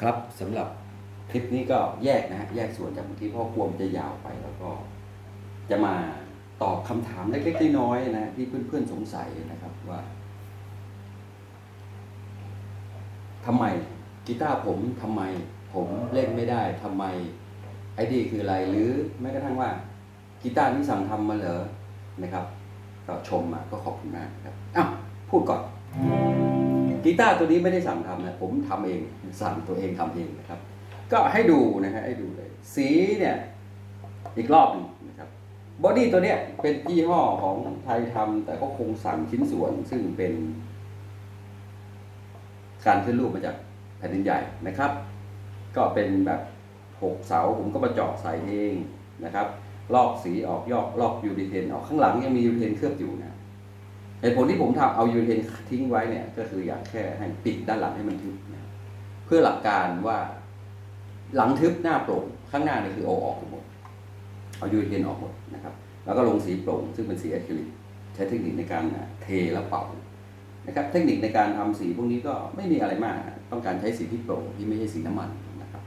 ครับสำหรับคลิปนี้ก็แยกนะฮะแยกส่วนจากเมื่อกี้เพราะกลัวมันจะยาวไปแล้วก็ จะมาตอบคำถามเล็กๆน้อยๆนะที่เพื่อนๆสงสัยนะครับว่าทำไมกีตาร์ผมทำไมผมเล่นไม่ได้ทำไมไอ้ดีคืออะไรหรือแม้กระทั่งว่ากีตาร์นี่สั่งทำมาเหรอนะครับก็ชมมาก็ขอบคุณมากครับอ้าวพูดก่อน กีตาร์ตัวนี้ไม่ได้สั่งทำนะผมทำเองสั่งตัวเองทำเองนะครับ ก็ให้ดูนะฮะให้ดูเลย สีเนี่ยอีกรอบหนึงนะครับบอดี้ตัวเนี้ยเป็นยี่ห้อของไทยทำแต่ก็คงสั่งชิ้นส่วนซึ่งเป็น การขึ้นรูปมาจากแผ่นดินใหญ่นะครับ ก็เป็นแบบหกเสาผมก็มาเจาะใส่เองนะครับ ลอกสีออกยอกลอกยูดีเทนออกข้างหลังยังมียูดีเทนเคลือบอยู่นะ เหตุผลที่ผมทำเอายูเทนทิ้งไว้เนี่ยก็คืออยากแค่ให้ปิดด้านหลังให้มันทึบนะเพื่อหลักการว่าหลังทึบหน้าโปร่งข้างหน้าเนี่ยคือเอาออกหมด เอายูเทนออกหมดนะครับ แล้วก็ลงสีโปร่ง ซึ่งเป็นสีอะคริลิกใช้เทคนิคในการเทแล้วเป่านะครับ เทคนิคในการทำสีพวกนี้ก็ไม่มีอะไรมาก ต้องการใช้สีที่โปร่งที่ไม่ใช่สีน้ำมันนะครับ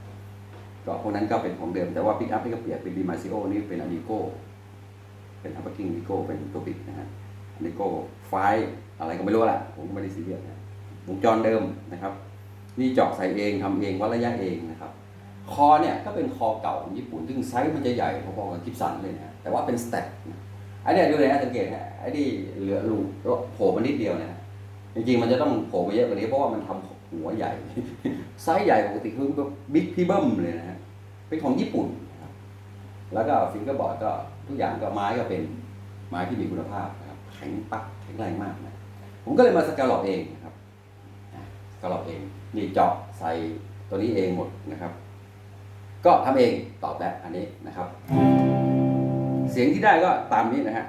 ก็พวกนั้นก็เป็นของเดิมแต่ว่าปิกอัพนี่ก็เปลี่ยนเป็นดีมาซิโอนี่เป็นอะมิโกเป็นอัปเปอร์กิ้งมิโกเป็นตัวปิดนะฮะ อันนี้ก็ไฟอะไรก็ไม่รู้แหละผมก็ไม่ได้ซีเรียสนะวงจรเดิมนะครับ นี่เจาะใส่เองทำเองวัดระยะเองนะครับ คอเนี่ยก็เป็นคอเก่าของญี่ปุ่นซึ่งไซส์มันจะใหญ่พอๆกับกิฟสันเลยนะแต่ว่าเป็นสแต็กนะอันเนี้ยดูเลยนะสังเกตนะไอ้นี่เหลือรูโผล่มานิดเดียวนะจริงๆมันจะต้องโผล่มาเยอะกว่านี้เพราะว่ามันทำหัวใหญ่ไซส์ใหญ่ปกติคือบิ๊กพีเบิ้มเลยนะฮะเป็นของญี่ปุ่นนะครับแล้วก็ฟิงเกอร์บอร์ดก็ทุกอย่างก็ไม้ก็เป็นไม้ที่มีคุณภาพ ข็งปักแข็งแรงมากนะผมก็เลยมาสกาลอบเองนะครับสกาลอบเองนี่เจาะใส่ตัวนี้เองหมดนะครับ ก็ทำเองตอบแล้วอันนี้นะครับ เสียงที่ได้ก็ตามนี้นะฮะ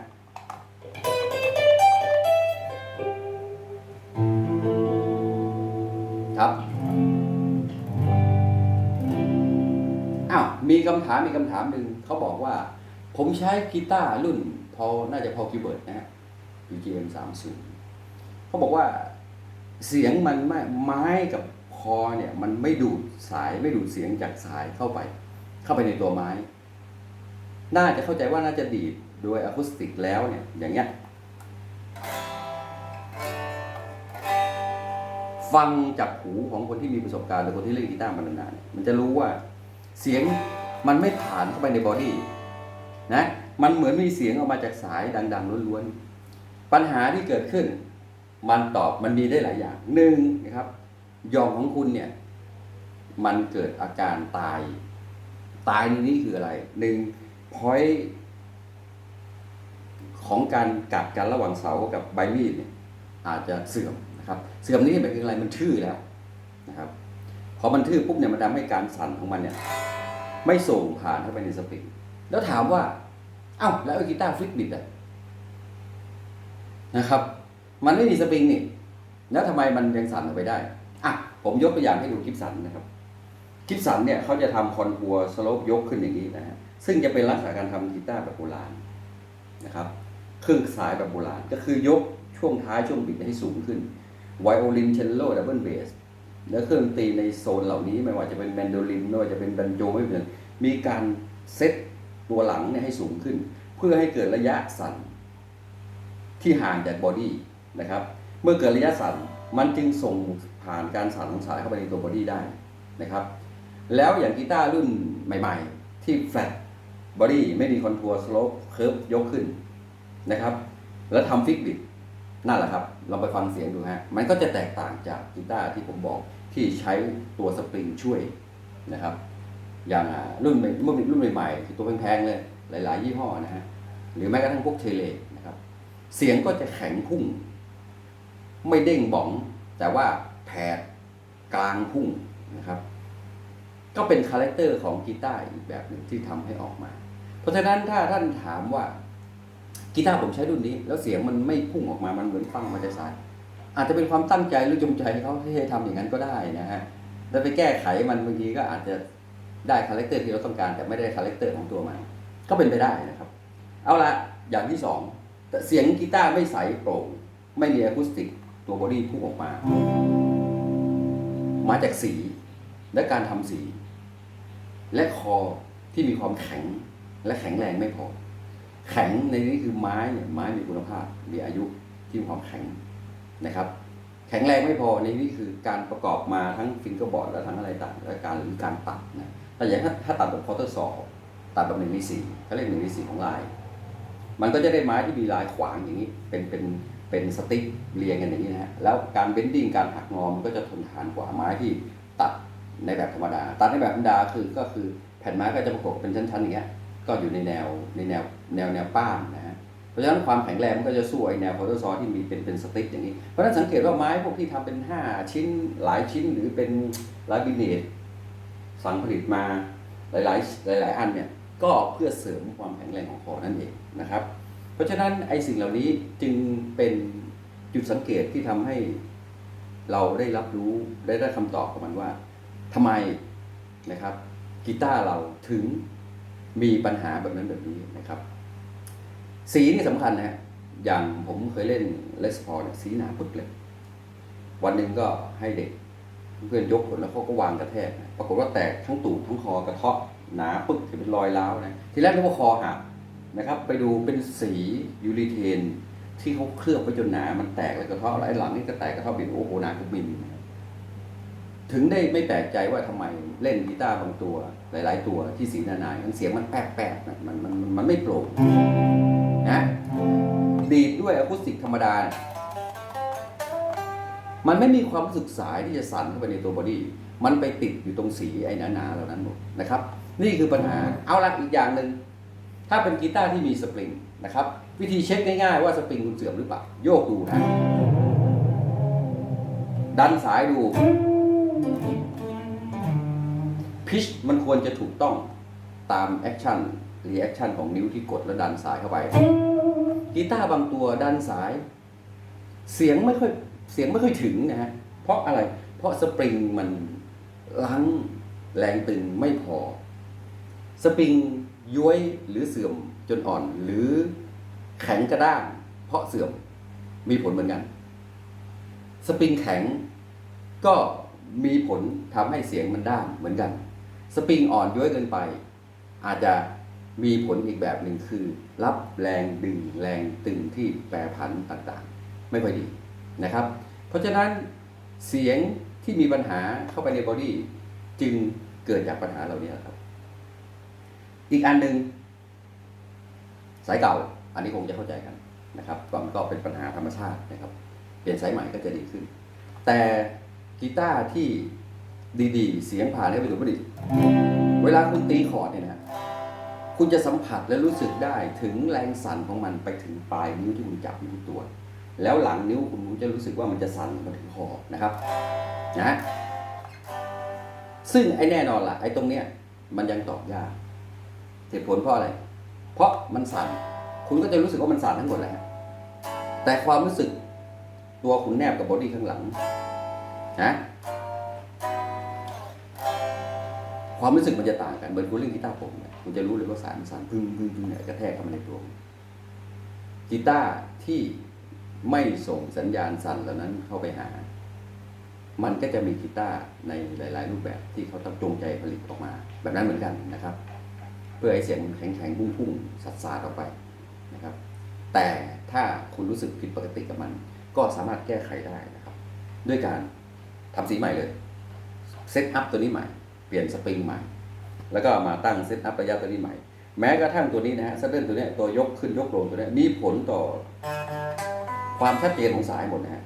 ครับอ้าวมีคำถามมีคำถามหนึ่งเขาบอกว่า ผมใช้กีตาร์รุ่นพอน่าจะพอคีย์เบิร์ดนะฮะ UGM 30เขาบอกว่าเสียงมันไม่ไม้กับคอเนี่ยมันไม่ดูดสายไม่ดูดเสียงจากสายเข้าไป เข้าไปในตัวไม้ น่าจะเข้าใจว่าน่าจะดีดโดยอะคูสติกแล้วเนี่ยอย่างเงี้ยฟังจากหูของคนที่มีประสบการณ์หรือคนที่เล่นกีตาร์มานานๆเนี่ยมันจะรู้ว่าเสียงมันไม่ผ่านเข้าไปในบอดี้นะ มันเหมือนมีเสียงออกมาจากสายดัง ๆล้วนๆ ปัญหาที่เกิดขึ้น มันตอบมันมีได้หลายอย่างหนึ่งนะครับ ยองของคุณเนี่ย มันเกิดอาการตาย ตายในนี้คืออะไรหนึ่งพอยของการกัดกันระหว่างเสากับใบมีดเนี่ยอาจจะเสื่อมนะครับ เสื่อมนี้หมายถึงอะไรมันทื่อแล้วนะครับพอมันทื่อปุ๊บเนี่ยมันทำให้การสั่นของมันเนี่ย ไม่ส่งผ่านเข้าไปในสปริงแล้วถามว่า เอ้าแล้วไอ้กีตาร์ฟลิกบิดอะ นะครับ มันไม่มีสปริงนี่แล้วทำไมมันยังสั่นออกไปได้อะผมยกตัวอย่างให้ดูคลิปสันนะครับคลิปสันเนี่ยเขาจะทำคอนทัวร์สโลปยกขึ้นอย่างนี้นะฮะซึ่งจะเป็นลักษณะการทำกีตาร์แบบโบราณนะครับเครื่องสายแบบโบราณก็คือยกช่วงท้ายช่วงบิดให้สูงขึ้นไวโอลินเชลโลดับเบิลเบสแล้วเครื่องตีในโซนเหล่านี้ไม่ว่าจะเป็นแมนโดลินไม่ว่าจะเป็นบันโจไม่เป็นมีการเซตตัวหลังเนี่ยให้สูงขึ้น เพื่อให้เกิดระยะสั่น ที่ห่างจากบอดี้นะครับเมื่อเกิดระยะสั่นมันจึงส่งผ่านการสั่นของสายเข้าไปในตัวบอดี้ได้นะครับแล้วอย่างกีตาร์รุ่นใหม่ๆ ที่แฟลตบอดี้ไม่มีคอนทัวร์สโลปเคิร์ฟยกขึ้นนะครับแล้วทำฟิกบิดนั่นแหละครับลองไปฟังเสียงดูฮะมันก็จะแตกต่างจากกีตาร์ที่ผมบอกที่ใช้ตัวสปริงช่วยนะครับอย่างรุ่นใหม่รุ่นรุ่นใหม่ๆคือตัวแพงๆเลยหลาย ๆ ยี่ห้อนะฮะหรือแม้กระทั่งพวกเทเล เสียงก็จะแข็งพุ่ง ไม่เด้งบ่อง แต่ว่าแผดกลางพุ่งนะครับ ก็เป็นคาแรคเตอร์ของกีตาร์อีกแบบหนึ่งที่ทำให้ออกมา เพราะฉะนั้นถ้าท่านถามว่ากีตาร์ผมใช้รุ่นนี้ แล้วเสียงมันไม่พุ่งออกมามันเหมือนฟังมาจากสายอาจจะเป็นความตั้งใจหรือจงใจเขาที่ให้ทำอย่างนั้นก็ได้นะฮะแล้วไปแก้ไขมันบางทีก็อาจจะได้คาแรคเตอร์ที่เราต้องการ แต่ไม่ได้คาแรคเตอร์ของตัวมันก็เป็นไปได้นะครับ เอาละอย่างที่สอง เสียงกีตาร์ไม่ใสโปร่งไม่มีอะคูสติกตัวบอดี้พุ่งออกมา มาจากสีและการทำสี และคอที่มีความแข็งและแข็งแรงไม่พอ แข็งในนี้คือไม้เนี่ยไม้มีคุณภาพ มีอายุที่มีความแข็งนะครับ แข็งแรงไม่พอในนี้คือการประกอบมาทั้งฟิงเกอร์บอร์ดและทั้งอะไรต่างและการหรือการตัดนะแต่อย่างถ้าถ้าตัดแบบพอร์เตอร์ซอตัดแบบหนึ่งในสี่เขาเรียกหนึ่งในสี่ของลาย มันก็จะได้ไม้ที่มีลายขวางอย่างนี้ เป็นเป็นเป็นสติ๊กเรียงกันอย่างนี้นะฮะแล้วการเบนดิ้งการหักงอมันก็จะทนทานกว่าไม้ที่ตัดในแบบธรรมดา ตัดในแบบธรรมดาคือก็คือแผ่นไม้ก็จะประกบเป็นชั้นๆอย่างเงี้ยก็อยู่ในแนวในแนวแนวแนวป้านนะฮะเพราะฉะนั้นความแข็งแรงมันก็จะสู้ไอแนวพอเอร์ซอที่มีเป็นเป็นสติ๊กอย่างนี้ เพราะฉะนั้นสังเกตว่าไม้พวกที่ทำเป็น 5 ชิ้นหลายชิ้นหรือเป็นลายบิเนตสั่งผลิตมาหลายๆหลาย ๆ อันเนี่ยก็เพื่อเสริมความแข็งแรงของคอนั่นเอง นะครับ เพราะฉะนั้นไอ้สิ่งเหล่านี้จึงเป็นจุดสังเกตที่ทำให้เราได้รับรู้ได้ได้คำตอบกับมันว่าทำไมนะครับกีตาร์เราถึงมีปัญหาแบบนั้นแบบนี้นะครับ สีนี่สำคัญนะฮะอย่างผมเคยเล่นเลสพอเนี่ยสีหนาปึ๊กเลย วันหนึ่งก็ให้เด็กเพื่อนยกผลแล้วเขาก็วางกระแทก ปรากฏว่าแตกทั้งตูดทั้งคอกระเทาะหนาปึ๊กเป็นรอยร้าวนะ ทีแรกนึกว่าคอหัก นะครับ ไปดูเป็นสียูริเทน ที่เขาเคลือบไปจนหนา มันแตกแล้วกระเทาะไอ้หลังนี่ก็แตกกระเทาะบินโอ้โหหนาทุกบินถึงได้ไม่แปลกใจว่าทำไมเล่นกีตาร์บางตัว หลาย ๆ ตัวที่สีหนาๆมันเสียงมันแปลกๆนะมันมันมันมันไม่โปร่งนะดีดด้วยอะคูสติกธรรมดา มันไม่มีความรู้สึกสายที่จะสั่นเข้าไปในตัวบอดี้มันไปติดอยู่ตรงสีไอ้หนาๆเหล่านั้นหมดนะครับ นี่คือปัญหาเอาละอีกอย่างหนึ่ง ถ้าเป็นกีตาร์ที่มีสปริงนะครับ วิธีเช็คง่ายๆว่าสปริงคุณเสื่อมหรือเปล่า โยกดูนะ ดันสายดู พิชมันควรจะถูกต้องตามแอคชั่นรีแอคชั่นของนิ้วที่กดแล้วดันสายเข้าไป กีตาร์บางตัวดันสาย เสียงไม่ค่อยเสียงไม่ค่อยถึงนะฮะ เพราะอะไร เพราะสปริงมันลังแรงตึงไม่พอ สปริง ย้วยหรือเสื่อมจนอ่อน หรือแข็งกระด้างเพราะเสื่อมมีผลเหมือนกัน สปริงแข็งก็มีผลทำให้เสียงมันด้านเหมือนกัน สปริงอ่อนย้วยเกินไป อาจจะมีผลอีกแบบหนึ่งคือ รับแรงดึงแรงตึงที่แปรผันต่างๆ ไม่ค่อยดีนะครับ เพราะฉะนั้นเสียงที่มีปัญหาเข้าไปในบอดี้จึงเกิดจากปัญหาเหล่านี้ครับ อีกอันหนึ่งสายเก่า อันนี้คงจะเข้าใจกันนะครับก็มันก็เป็นปัญหาธรรมชาตินะครับ เปลี่ยนสายใหม่ก็จะดีขึ้น แต่กีตาร์ที่ดีๆ เสียงผ่านให้ไปถึงผลิตเวลาคุณตีคอร์ดเนี่ยนะคุณจะสัมผัสและรู้สึกได้ถึงแรงสั่นของมันไปถึงปลายนิ้วที่คุณจับอยู่ที่ตัว แล้วหลังนิ้วคุณจะรู้สึกว่ามันจะสั่นมาถึงคอนะครับนะซึ่งไอ้แน่นอนล่ะไอ้ตรงเนี้ยมันยังตอบยาก เหตุผลเพราะอะไร เพราะมันสั่น คุณก็จะรู้สึกว่ามันสั่นทั้งหมดแหละแต่ความรู้สึกตัวคุณแนบกับบอดี้ข้างหลังนะความรู้สึกมันจะต่างกันเหมือนคุณเล่นกีตาร์ผมเนี่ยคุณจะรู้เลยว่าสายมันสั่นพึ่งพึ่งพึ่งเนี่ยกระแทกเข้ามาในตัวกีตาร์ที่ไม่ส่งสัญญาณสั่นเหล่านั้นเข้าไปหา มันก็จะมีกีตาร์ในหลาย ๆ รูปแบบที่เขาต้องจงใจผลิตออกมา แบบนั้นเหมือนกันนะครับ พื่อให้เสียงมันแข็งๆพุ่งๆสัดสาดออกไปนะครับ แต่ถ้าคุณรู้สึกผิดปกติกับมัน ก็สามารถแก้ไขได้นะครับ ด้วยการทำสีใหม่เลยเซตอัพตัวนี้ใหม่ เปลี่ยนสปริงใหม่ แล้วก็มาตั้งเซตอัพระยะตัวนี้ใหม่ แม้กระทั่งตัวนี้นะฮะซัดเดิลตัวนี้ตัวยกขึ้นยกลงตัวนี้มีผลต่อ ความชัดเจนของสายหมดนะฮะ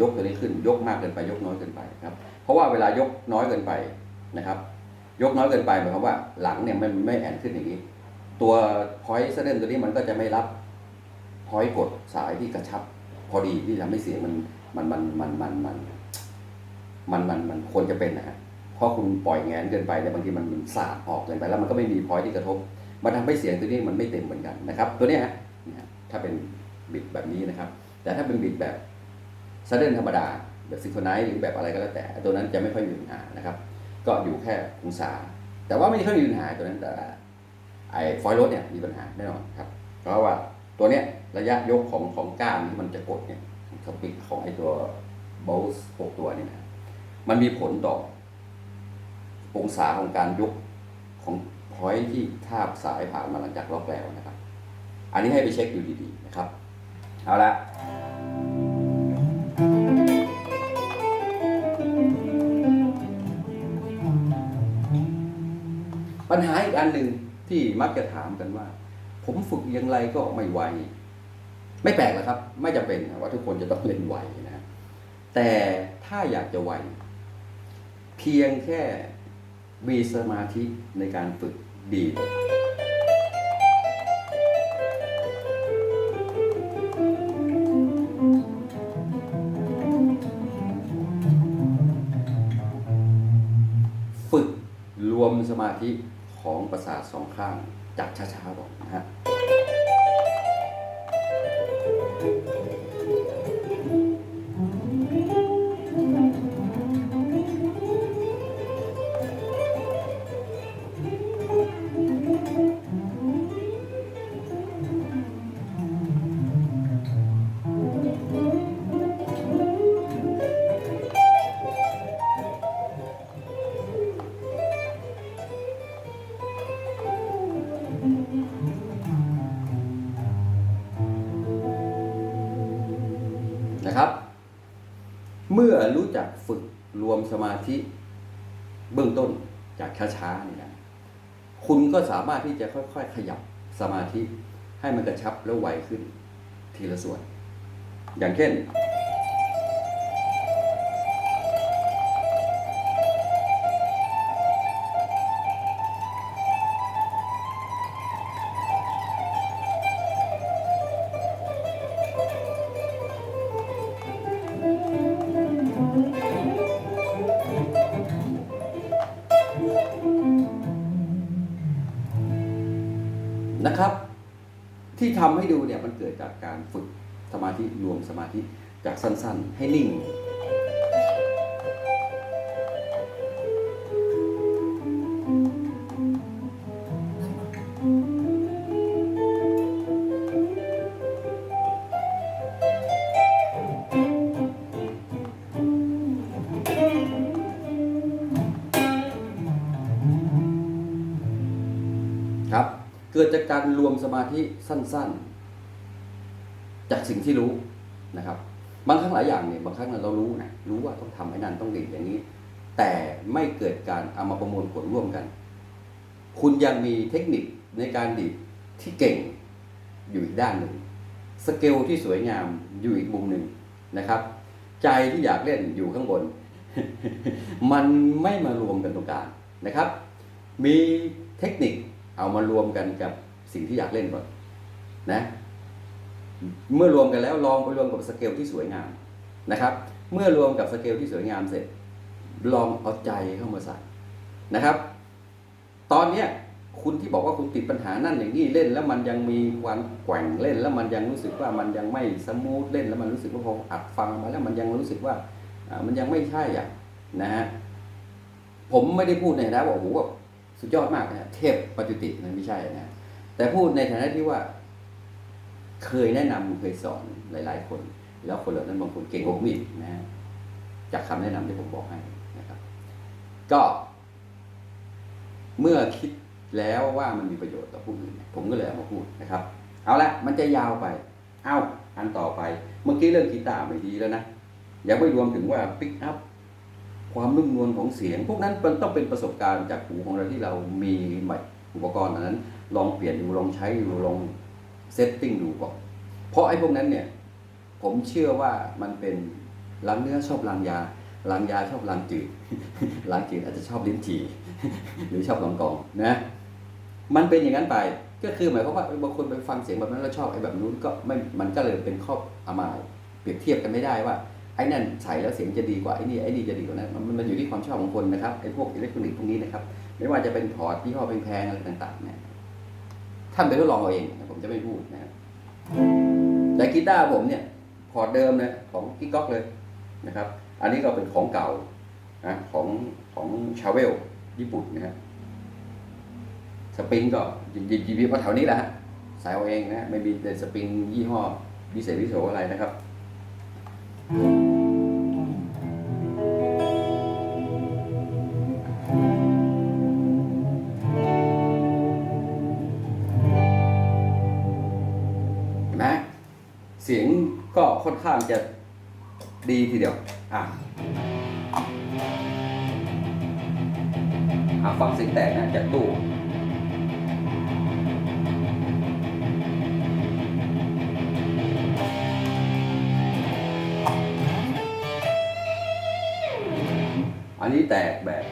ยกตัวนี้ขึ้นยกมากเกินไปยกน้อยเกินไปครับ เพราะว่าเวลายกน้อยเกินไปนะครับ ยกน้อยเกินไปหมายความว่าหลังเนี่ยมันไม่แอนขึ้นอย่างนี้ ตัวพอยต์เซเดนตัวนี้มันก็จะไม่รับพอยต์กดสายที่กระชับ พอดีที่ทำให้เสียงมันมันมันมันมันมันมันมันมันควรจะเป็นนะฮะเพราะคุณปล่อยแงนเกินไปเนี่ยบางทีมันมันสาดออกเกินไป แล้วมันก็ไม่มีพอยต์ที่กระทบ มันทำให้เสียงตัวนี้มันไม่เต็มเหมือนกันนะครับ ตัวนี้ฮะถ้าเป็นบิดแบบนี้นะครับ แต่ถ้าเป็นบิดแบบซัดเดนธรรมดาแบบซิงโครไนซ์หรือแบบอะไรก็แล้วแต่ ตัวนั้นจะไม่ค่อยมีปัญหานะครับ ก็อยู่แค่องศา แต่ว่าไม่ค่อยมีปัญหาตัวนั้นแต่ไอ้ฟอยล์รถเนี่ยมีปัญหาแน่นอนครับ เพราะว่าตัวเนี้ยระยะยกของของก้านที่มันจะกดเนี่ยสปิกของไอ้ตัวโบลส์หกตัวนี่นะมันมีผลต่อ องศาของการยกของพอยที่ทาบสายผ่านมาหลังจากล็อกแล้วนะครับ อันนี้ให้ไปเช็คดูดีๆนะครับ เอาละ ปัญหาอีกอันหนึ่งที่มักจะถามกันว่า ผมฝึกอย่างไรก็ไม่ไวไม่แปลกหรอกครับ ไม่จำเป็นว่าทุกคนจะต้องเล่นไวนะแต่ถ้าอยากจะไวเพียงแค่มีสมาธิในการฝึกดีฝึกรวมสมาธิ ของประสาทสองข้างจากช้าๆบอกนะฮะ ที่จะค่อยๆ ขยับสมาธิให้มันกระชับแล้วไวขึ้นทีละส่วน อย่างเช่น ที่ทำให้ดูเนี่ยมันเกิดจากการฝึกสมาธิรวมสมาธิจากสั้น ๆ ให้นิ่ง กิดจากการรวมสมาธิสั้น ๆ จากสิ่งที่รู้นะครับ บางครั้งหลายอย่างเนี่ยบางครั้งเรารู้นะรู้ว่าต้องทำให้นั่นต้องดีดอย่างนี้ แต่ไม่เกิดการเอามาประมวลผลร่วมกัน คุณยังมีเทคนิคในการดีดที่เก่งอยู่อีกด้านหนึ่งสเกลที่สวยงามอยู่อีกมุมหนึ่งนะครับ ใจที่อยากเล่นอยู่ข้างบน มันไม่มารวมกันตรงกลางนะครับ มีเทคนิค เอามารวมกันกับสิ่งที่อยากเล่นก่อนนะ เมื่อรวมกันแล้วลองไปรวมกับสเกลที่สวยงามนะครับ เมื่อรวมกับสเกลที่สวยงามเสร็จ ลองเอาใจเข้ามาใส่นะครับ ตอนเนี้ยคุณที่บอกว่าคุณติดปัญหานั่นอย่างนี้เล่น แล้วมันยังมีความแกว่งเล่น แล้วมันยังรู้สึกว่ามันยังไม่สมูทเล่น แล้วมันรู้สึกว่าพออัดฟังมาแล้วมันยังรู้สึกว่ามันยังไม่ใช่อะนะฮะผมไม่ได้พูดในฐานะว่าโอ้โห สุดยอดมากนะเทพปัจจุตินะไม่ใช่นะแต่พูดในฐานะที่ว่า เคยแนะนำเคยสอนหลาย ๆ คน แล้วคนเหล่านั้นบางคนเก่งกว่าผมอีกนะจากคำแนะนำที่ผมบอกให้นะครับ ก็ เมื่อคิดแล้วว่ามันมีประโยชน์ต่อผู้อื่นผมก็เลยเอามาพูดนะครับ เอาละมันจะยาวไป เอาอันต่อไป เมื่อกี้เรื่องกีตาร์ไม่ดีแล้วนะยังไม่รวมถึงว่าปิกอัพ ความนุ่มนวลของเสียง พวกนั้นมันต้องเป็นประสบการณ์จากหูของเราที่เรามีใหม่อุปกรณ์อันนั้น ลองเปลี่ยนดูลองใช้ดูลองเซตติ้งดูก่อนเพราะไอ้พวกนั้นเนี่ยผมเชื่อว่ามันเป็นล้างเนื้อชอบล้างยาล้างยาชอบล้างจืดล้างจืดอาจจะชอบลิ้นจี่หรือชอบลองกองนะมันเป็นอย่างนั้นไปก็คือหมายความว่าบางคนไปฟังเสียงแบบนั้นแล้วชอบไอ้แบบนู้นก็ไม่มันก็เลยเป็นข้อเอามายเปรียบเทียบกันไม่ได้ว่า ไอ้นั่นใส่แล้วเสียงจะดีกว่าไอ้นี่ไอ้นี่จะดีกว่านั้นมันมันอยู่ที่ความชอบของคนนะครับไอ้พวกอิเล็กทรอนิกส์พวกนี้นะครับไม่ว่าจะเป็นพอร์ตยี่ห้อแพงๆอะไรต่างๆเนี่ยท่านไปทดลองเอาเองผมจะไม่พูดนะครับแต่กีตาร์ผมเนี่ยพอร์ตเดิมนี่ยของกิ๊กก๊อกเลยนะครับ อันนี้ก็เป็นของเก่านะของของชาเวลญี่ปุ่นนะครับสปริงก็ยิบยิบยิบแถวนี้แหละฮะใส่เอาเองนะไม่มีแต่สปริงยี่ห้อวิเศษวิโสอะไรนะครับ นะเสียงก็ค่อนข้างจะดีทีเดียว อะอะฟังเสียงแตกนะจากตู้ นนี้แตกแบบ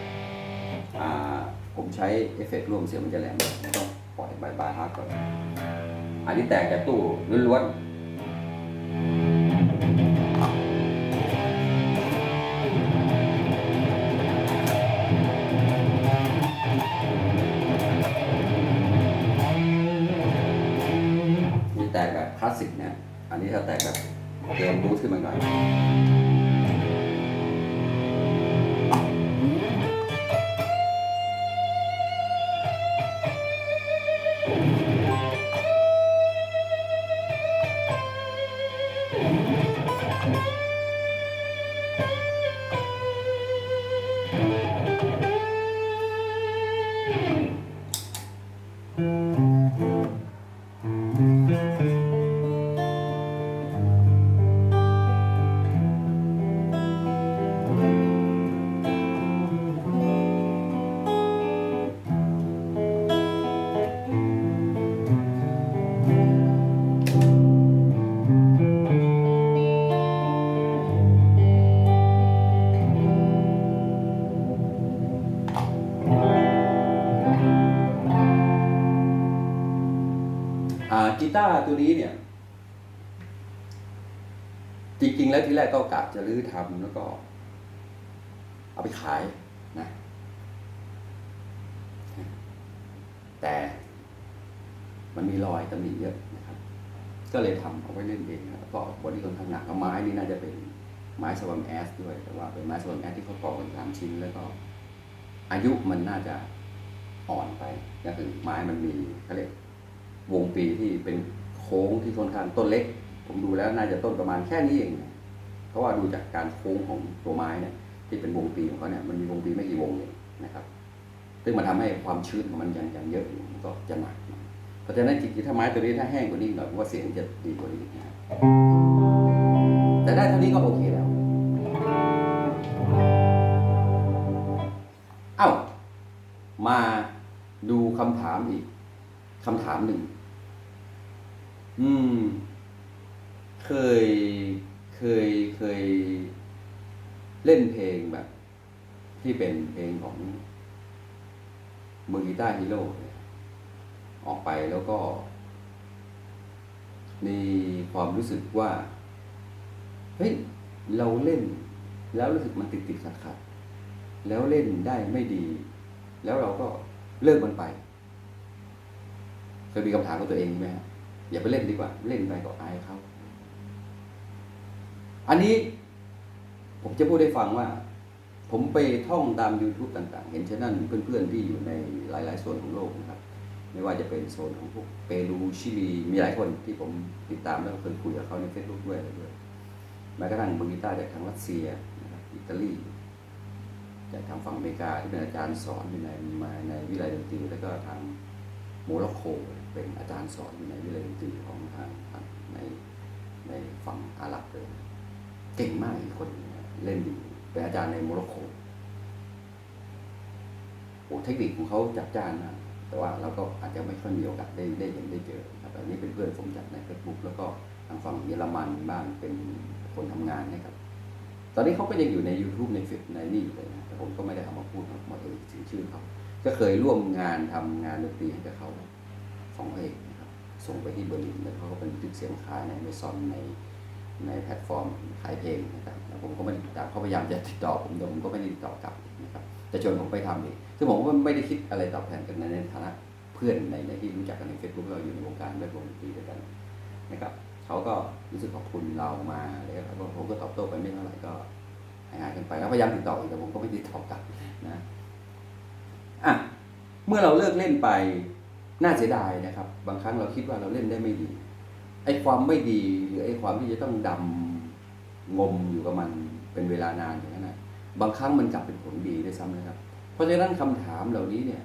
อ่าผมใช้เอฟเฟกต์ร่วมเสียงมันจะแหลมไม่ต้องปล่อยบายบายฮาร์ดก่อน อันนี้แตกจากตู้ล้วนๆนี่แตกแบบคลาสสิกเนะอันนี้ถ้าแตกแบบเกมบูทขึ้นมาหน่อย ต้าตัวนี้เนี่ย จริง ๆ แล้วทีแรกก็กะจะรื้อทำแล้วก็ เอาไปขายนะ แต่มันมีรอยตำหนิเยอะนะครับ ก็เลยทำเอาไว้เล่นเองครับแล้วก็บอดี้คอนข้างหนักแล้วไม้นี่น่าจะเป็นไม้สวัมแอสด้วย แต่ว่าเป็นไม้สวัมแอสที่เขาตอกันสามชิ้นแล้วก็ อายุมันน่าจะอ่อนไปก็คือไม้มันมีเขาเรียก วงปีที่เป็นโค้งที่ค่อนข้างต้นเล็ก ผมดูแล้วน่าจะต้นประมาณแค่นี้เองเพราะว่าดูจากการโค้งของตัวไม้เนี่ยที่เป็นวงปีของเขาเนี่ยมันมีวงปีไม่กี่วงเองนะครับ ซึ่งมันทำให้ความชื้นของมันยังยังเยอะอยู่มันก็จะหนักเพราะฉะนั้นจริงๆถ้าไม้ตัวนี้ถ้าแห้งกว่านี้หน่อยผมว่าเสียงจะดีกว่านี้นะครับแต่ได้เท่านี้ก็โอเคแล้ว เอ้า มาดูคำถามอีก คำถามหนึ่ง อืม เคย เคย เคย เล่นเพลงแบบ ที่เป็นเพลงของมือกีตาร์ฮีโร่เนี่ยออกไปแล้วก็ มีความรู้สึกว่า เฮ้ย เราเล่น แล้วรู้สึกมันติดติดขัดขัดๆแล้วเล่นได้ไม่ดี แล้วเราก็เลิกมันไป ยมีคำถามกับตัวเองไหมฮะอย่าไปเล่นดีกว่า เล่นไปก็อายเขาอันนี้ผมจะพูดให้ฟังว่า ผมไปท่องตาม YouTube ต่าง ๆ เห็นฉะนั้นเพื่อนๆที่อยู่ในหลายๆโซนของโลกนะครับ ไม่ว่าจะเป็นโซนของพวกเปรูชิลีมีหลายคนที่ผมติดตามแล้วเคยคุยกับเขาในเฟซบุ๊กด้วยอะไรด้วยแม้กระทั่งมือกีตาจากทางรัสเซียนะครับอิตาลีจากทางฝั่งอเมริกาที่เป็นอาจารย์สอนอยู่ในมาในวิทยาลัยดนตรีแล้วก็ทางโมร็อกโก เป็นอาจารย์สอนอยู่ในวิทยาลัยดนตรีของทางในในฝั่งอาหรับเลยเก่งมากอีกคนหนึ่งเล่นดีเป็นอาจารย์ในโมร็อกโกโอ้เทคนิคของเขาจัดจ้านมากแต่ว่าเราก็อาจจะไม่ค่อยมีโอกาสได้ได้เห็นได้เจอครับอันนี้เป็นเพื่อนผมจากในเฟซบุ๊กแล้วก็ทางฝั่งเยอรมันบ้างเป็นคนทำงานนะครับ ตอนนี้เขาก็ยังอยู่ใน YouTube ในเฟซในนี่อยู่เลยนะแต่ผมก็ไม่ได้เอามาพูดมาเอ่ยถึงชื่อเขาก็เคยร่วมงานทำงานดนตรีให้กับเขา สองเพลงนะครับส่งไปที่เบอร์ลินแล้วเขาก็เป็นบันทึกเสียงขายใน Amazon ในในแพลตฟอร์มขายเพลงนะครับแล้วผมก็ไม่ได้ติดตามเขาพยายามจะติดต่อผมแต่ผมก็ไม่ได้ติดต่อกลับนะครับจะชวนผมไปทำเองซึ่งผมก็ไม่ได้คิดอะไรตอบแทนกันในฐานะเพื่อนในในที่รู้จักกันใน Facebook เราอยู่ในวงการแวดวงดนตรีด้วยกันนะครับเขาก็รู้สึกขอบคุณเรามาแล้วก็ผมก็ตอบโต้ไปไม่เท่าไหร่ก็หายๆกันไปแล้วพยายามติดต่ออีกแต่ผมก็ไม่ติดต่อกลับนะอะเมื่อเราเลิกเล่นไป น่าเสียดายนะครับ บางครั้งเราคิดว่าเราเล่นได้ไม่ดีไอ้ความไม่ดีหรือไอ้ความที่จะต้องดำงมอยู่กับมันเป็นเวลานานอย่างนั้นนะบางครั้งมันกลับเป็นผลดีด้วยซ้ำนะครับ เพราะฉะนั้นคำถามเหล่านี้เนี่ย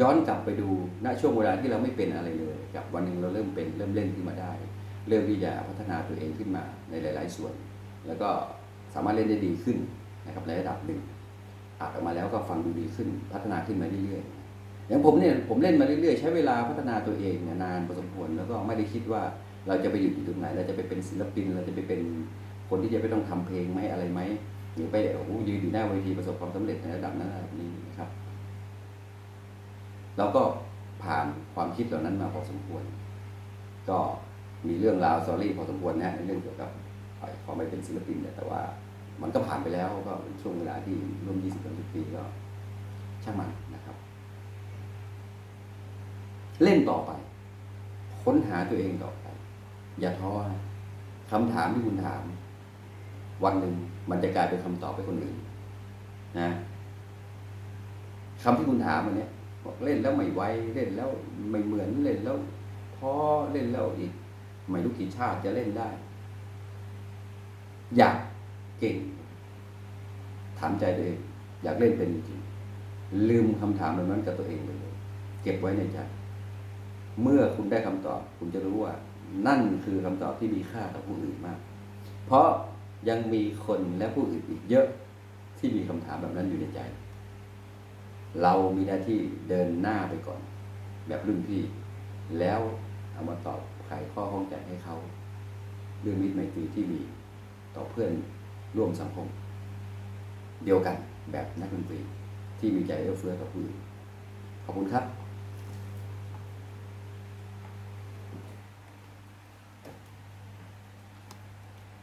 ย้อนกลับไปดูณช่วงเวลาที่เราไม่เป็นอะไรเลย กับวันหนึ่งเราเริ่มเป็นเริ่มเล่นขึ้นมาได้ เริ่มที่จะพัฒนาตัวเองขึ้นมาในหลาย ๆ ส่วน แล้วก็สามารถเล่นได้ดีขึ้นนะครับในระดับหนึ่งอัดออกมาแล้วก็ฟังดูดีขึ้น พัฒนาขึ้นมาเรื่อยๆ อย่างผมเนี่ยผมเล่นมาเรื่อยๆ ใช้เวลาพัฒนาตัวเองเนี่ยนานพอสมควรแล้วก็ไม่ได้คิดว่าเราจะไปอยู่ที่ตรงไหนเราจะไปเป็นศิลปินเราจะไปเป็นคนที่จะไปต้องทำเพลงไหมอะไรไหมหรือไปโอ้โหยืนอยู่หน้าเวทีประสบความสำเร็จในระดับนั้นระดับนี้นะครับ เราก็ผ่านความคิดเหล่านั้นมาพอสมควร ก็มีเรื่องราวสอรี่พอสมควรนะในเรื่องเกี่ยวกับความไม่เป็นศิลปินเนี่ยแต่ว่า มันก็ผ่านไปแล้วก็เป็นช่วงเวลาที่ร่วม20 30ปีก็ช่างมันนะครับ เล่นต่อไป ค้นหาตัวเองต่อไป อย่าท้อคำถามที่คุณถาม วันหนึ่งมันจะกลายเป็นคำตอบให้คนอื่นนะคำที่คุณถามวันนี้บอกเล่นแล้วไม่ไวเล่นแล้วไม่เหมือนเล่นแล้วพอเล่นแล้วอีก ไม่รู้กี่ชาติจะเล่นได้ อยากเก่ง ถามใจตัวเอง อยากเล่นเป็นจริงลืมคำถามเหล่านั้นกับตัวเองไปเลย เก็บไว้ในใจ เมื่อคุณได้คำตอบ คุณจะรู้ว่า นั่นคือคำตอบที่มีค่ากับผู้อื่นมาก เพราะยังมีคนและผู้อื่นอีกเยอะที่มีคำถามแบบนั้นอยู่ในใจ เรามีหน้าที่เดินหน้าไปก่อน แบบรุ่นพี่ แล้วเอามาตอบไขข้อข้องใจให้เขาเรื่องมิตรไมตรีที่มีต่อเพื่อนร่วมสังคม เดียวกันแบบนักดนตรีที่มีใจเอื้อเฟื้อต่อผู้อื่นขอบคุณครับ